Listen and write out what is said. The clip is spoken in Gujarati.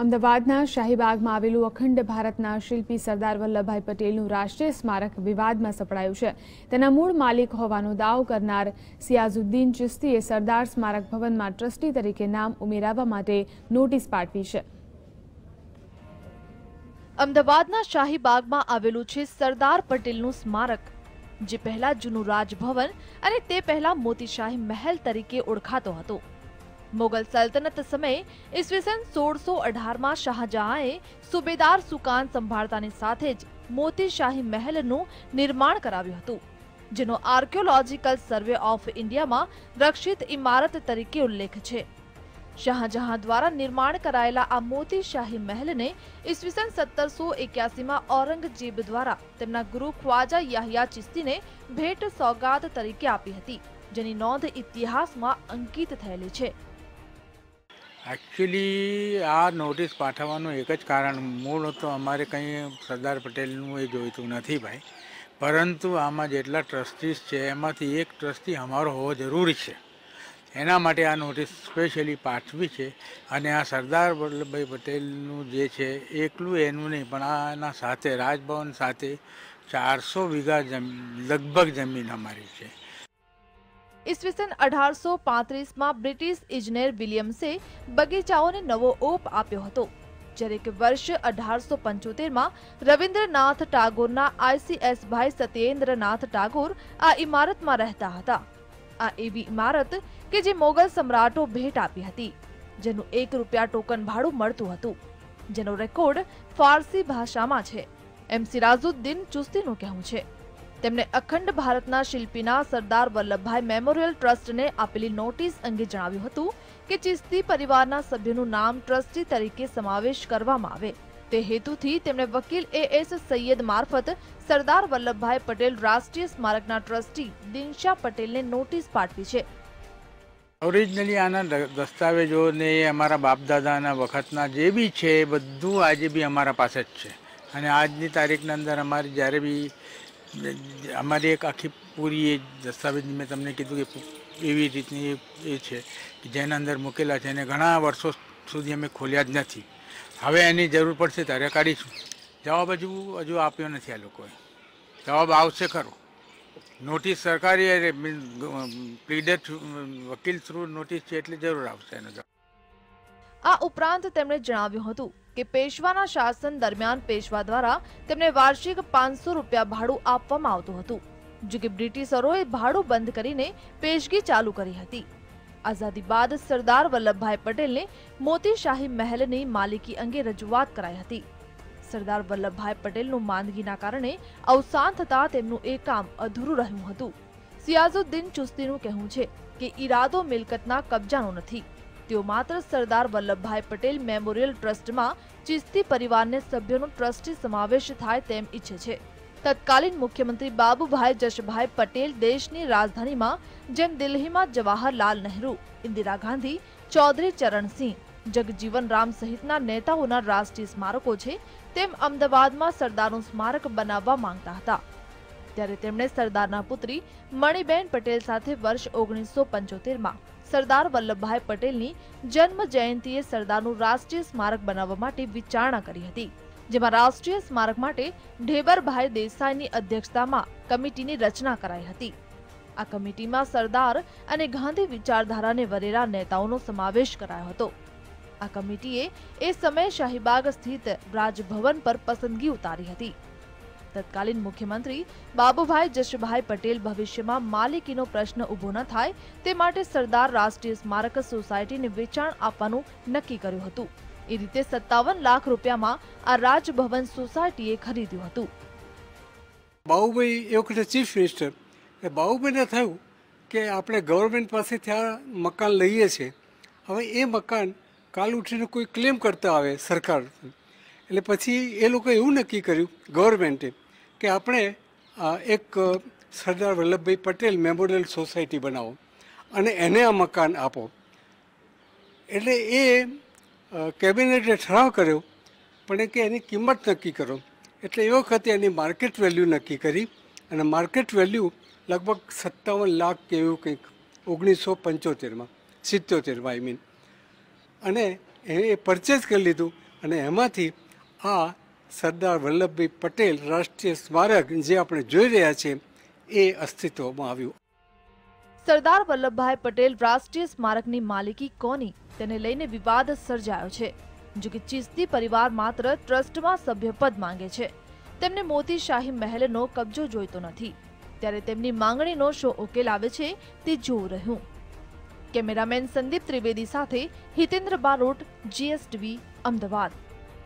અમદાવાદના શાહીબાગમાં આવેલું અખંડ ભારતના શિલ્પી સરદાર વલ્લભભાઈ પટેલનું રાષ્ટ્રીય સ્મારક વિવાદમાં સપડાયું છે. તેના મૂળ માલિક હોવાનો દાવ કરનાર સિયાઝુદ્દીન ચિસ્તીએ સરદાર સ્મારક ભવનમાં ટ્રસ્ટી તરીકે નામ ઉમેરાવવા માટે નોટિસ પાઠવી છે. અમદાવાદના શાહીબાગમાં આવેલું છે સરદાર પટેલનું સ્મારક, જે પહેલા જૂનું રાજભવન અને તે પહેલા મોતીશાહી મહેલ તરીકે ઓળખાતો હતો. મોગલ સલ્તનત સમયે ઈસવીસન સોળસો અઢારમાં શાહજહાંએ સુબેદાર સુકાન સંભાળતાની સાથે જ મોતીશાહી મહેલનું નિર્માણ કરાવ્યું હતું, જેનો આર્કિયોલોજીકલ સર્વે ઓફ ઇન્ડિયામાં રક્ષિત ઇમારત તરીકે ઉલ્લેખ છે. શાહજહાં દ્વારા નિર્માણ કરાયેલા આ મોતીશાહી મહેલને ઈસવીસન સત્તરસો એક્યાસીમાં ઔરંગઝેબ દ્વારા તેમના ગુરુ ખ્વાજા યાહ્યા ચિસ્તીને ભેટ સોગાદ તરીકે આપી હતી, જેની નોંધ ઇતિહાસમાં અંકિત થયેલી છે. એકચ્યુઅલી આ નોટિસ પાઠવવાનું એક જ કારણ મૂળ તો અમારે કંઈ સરદાર પટેલનું એ જોઈતું નથી ભાઈ. પરંતુ આમાં જેટલા ટ્રસ્ટીસ છે, એમાંથી એક ટ્રસ્ટી અમારો હોવો જરૂરી છે. એના માટે આ નોટિસ સ્પેશિયલી પાઠવી છે અને આ સરદાર વલ્લભભાઈ પટેલનું જે છે, એકલું એનું નહીં, પણ આના સાથે, રાજભવન સાથે ચારસો વીઘા જમીન લગભગ જમીન અમારી છે. ઈસવીસન અઢારસો પાંત્રીસમાં બ્રિટિશ ઇજનેર વિલિયમ્સે બગીચાઓને નવો ઓપ આપ્યો હતો, જ્યારે કે વર્ષ અઢારસો પંચોતેરમાં રવિન્દ્રનાથ ટાગોરના આઈસીએસ ભાઈ સત્યેન્દ્રનાથ ટાગોર આ ઇમારતમાં રહેતા હતા. આ એવી ઇમારત કે જે મોગલ સમ્રાટો ભેટ આપી હતી, જેનું એક રૂપિયા ટોકન ભાડું મળતું હતું, જેનો રેકોર્ડ ફારસી ભાષામાં છે. એમ સિરાજુદ્દીન ચુસ્તીનું કહેવું છે. તેમણે અખંડ ભારતના શિલ્પીના સરદાર વલ્લભભાઈ મેમોરિયલ ટ્રસ્ટને આપેલી નોટિસ અંગે જણાવ્યું હતું કે ચિસ્તી પરિવારના સભ્યનું નામ ટ્રસ્ટી તરીકે સમાવેશ કરવામાં આવે. તે હેતુથી તેમણે વકીલ એ એસ સૈયદ મારફત સરદાર વલ્લભભાઈ પટેલ રાષ્ટ્રીય સ્મારકના ટ્રસ્ટી દિનશા પટેલને નોટિસ પાઠવી છે. ઓરિજિનલી આના દસ્તાવેજોને અમારા બાપદાદાના વખતના જે બી છે બધું આજે બી અમારા પાસે જ છે. અને આજની તારીખના અંદર અમારી જ્યારે બી અમારી એક આખી પૂરી એ દસ્તાવેજ મેં તમને કીધું કે એવી રીતની એ- છે કે જેના અંદર મૂકેલા છે અને ઘણા વર્ષો સુધી અમે ખોલ્યા જ નથી. હવે એની જરૂર પડશે ત્યારે કાઢીશું. જવાબ હજુ હજુ આપ્યો નથી આ લોકોએ. જવાબ આવશે ખરો. નોટિસ સરકારી પ્લીડર વકીલ થ્રુ નોટિસ છે એટલે જરૂર આવશે એનો જવાબ. આ ઉપરાંત તેમણે જણાવ્યું હતું કે પેશવાના શાસન દરમિયાન પેશવા દ્વારા તેમને વાર્ષિક પાંચસો રૂપિયા ભાડું આપવામાં આવતું હતું, જો કે બ્રિટિશરોએ ભાડું બંધ કરીને પેશગી ચાલુ કરી હતી. આઝાદી બાદ સરદાર વલ્લભભાઈ પટેલને મોતીશાહી મહેલની માલિકી અંગે રજૂઆત કરાઈ હતી. સરદાર વલ્લભભાઈ પટેલનું માંદગીના કારણે અવસાન થતાં તેમનું એ કામ અધૂરું રહ્યું હતું. સિયાઝુદ્દીન ચુસ્તીનું કહેવું છે કે ઈરાદો મિલકતના કબજાનો નથી. તેઓ માત્ર સરદાર વલ્લભભાઈ પટેલ મેમોરિયલ ટ્રસ્ટમાં ચિસ્તી પરિવારને સભ્યોનો ટ્રસ્ટી સમાવેશ થાય તેમ ઈચ્છે છે. તત્કાલીન મુખ્યમંત્રી બાબુભાઈ જશભાઈ પટેલ દેશની રાજધાનીમાં જેમ દિલ્હીમાં જવાહરલાલ નહેરુ, ઇન્દિરા ગાંધી, ચૌધરી ચરણસિંહ, જગજીવન રામ સહિતના નેતાઓના રાષ્ટ્રીય સ્મારકો છે તેમ અમદાવાદમાં સરદારનું સ્મારક બનાવવા માંગતા હતા. ત્યારે તેમણે સરદારના પુત્રી મણિબેન પટેલ સાથે વર્ષ ઓગણીસો પંચોતેરમાં સરદાર વલ્લભભાઈ પટેલની જન્મ જયંતિએ સરદારનું રાષ્ટ્રીય સ્મારક બનાવવા માટે વિચારણા કરી હતી, જેમાં રાષ્ટ્રીય સ્મારક માટે ઢેબરભાઈ દેસાઈની અધ્યક્ષતામાં કમિટીની રચના કરાઈ હતી. આ કમિટીમાં સરદાર અને ગાંધી વિચારધારાને વરેલા નેતાઓનો સમાવેશ કરાયો હતો. આ કમિટીએ એ સમયે શાહીબાગ સ્થિત રાજભવન પર પસંદગી ઉતારી હતી. તત્કાલીન મુખ્યમંત્રી બાબુભાઈ જશભાઈ પટેલ ભવિષ્યમાં માલિકીનો પ્રશ્ન ઊભો ન થાય તે માટે સરદાર રાષ્ટ્રીય સ્મારક સોસાયટીને વેચાણ આપવાનું નક્કી કર્યું હતું. એ રીતે સત્તાવન લાખ રૂપિયામાં આ રાજભવન સોસાયટીએ ખરીદ્યું હતું. બાહુભાઈ, એ વખતે ચીફ મિનિસ્ટર એ બાહુભાઈને થયું કે આપણે ગવર્મેન્ટ પાસેથી આ મકાન લઈએ છીએ. હવે એ મકાન કાલ ઉઠીને કોઈ ક્લેમ કરતા આવે સરકાર. એટલે પછી એ લોકોએ એવું નક્કી કર્યું, ગવર્મેન્ટે, કે આપણે એક સરદાર વલ્લભભાઈ પટેલ મેમોરિયલ સોસાયટી બનાવો અને એને આ મકાન આપો. એટલે એ કેબિનેટે ઠરાવ કર્યો, પણ કે એની કિંમત નક્કી કરો. એટલે એ વખતે એની માર્કેટ વેલ્યુ નક્કી કરી અને માર્કેટ વેલ્યુ લગભગ સત્તાવન લાખ કે એવું કંઈક, ઓગણીસો પંચોતેરમાં સિત્યોતેરમાં આઈ મીન. અને એ પરચેઝ કરી લીધું અને એમાંથી આ સરદાર વલ્લભભાઈ પટેલ રાષ્ટ્રીય સ્મારક જે આપણે જોઈ રહ્યા છીએ, એ અસ્તિત્વમાં આવ્યું. સરદાર વલ્લભભાઈ પટેલ રાષ્ટ્રીય સ્મારકની માલિકી કોની? તેને લઈને વિવાદ સર્જાયો છે, જો કે ચિસ્તી પરિવાર માત્ર ટ્રસ્ટમાં સભ્યપદ માંગે છે. તેમને મોતી શાહી મહેલનો કબજો જોઈતો નથી. ત્યારે તેમની માંગણીનો શો ઉકેલ આવે છે, તે જોવું રહ્યું. કેમેરામેન સંદીપ ત્રિવેદી સાથે હિતેન્દ્ર બારોટ, જીએસટીવી, અમદાવાદ.